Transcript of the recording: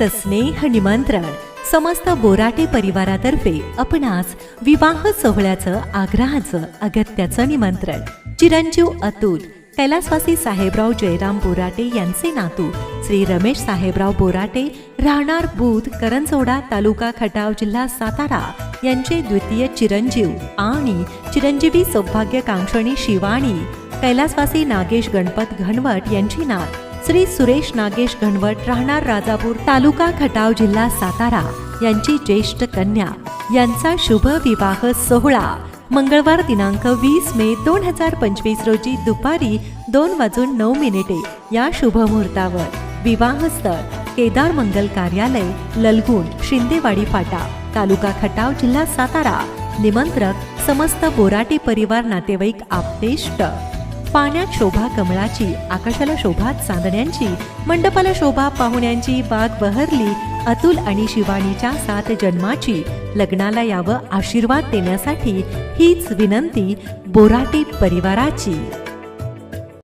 सस्नेह निमंत्रण समस्त बोराटे परिवारातर्फे आपणास विवाह सोहळ्याचं आग्रहाचं अगत्याचं निमंत्रण. चिरंजीव अतुल कैलासवासी साहेबराव जयराम बोराटे यांचे नातू श्री रमेश साहेबराव बोराटे राहणार बुध करंजोडा तालुका खटाव जिल्हा सातारा यांचे द्वितीय चिरंजीव आणि चिरंजीवी सौभाग्य कांक्षणी शिवाणी कैलासवासी नागेश गणपत घनवट यांची नात श्री सुरेश नागेश घनवट राहणार राजापूर तालुका खटाव जिल्हा सातारा. यांची ज्येष्ठ कन्या. यांचा शुभ विवाह सोहळा. मंगळवार दिनांक वीस मे दोन हजार पंचवीस रोजी दुपारी दोन वाजून नऊ मिनिटे या शुभ मुहूर्तावर. विवाहस्थळ. केदार मंगल कार्यालय ललगुण शिंदेवाडी फाटा तालुका खटाव जिल्हा सातारा. निमंत्रक समस्त बोराटे परिवार नातेवाईक आपतेष्ट. पाण्यात शोभा कमळाची आकाशाला शोभा चांदण्यांची मंडपाला शोभा पाहुण्यांची बाग बहरली अतुल आणि शिवानीच्या सात जन्माची. लग्नाला यावं आशीर्वाद देण्यासाठी हीच विनंती बोराटी परिवाराची.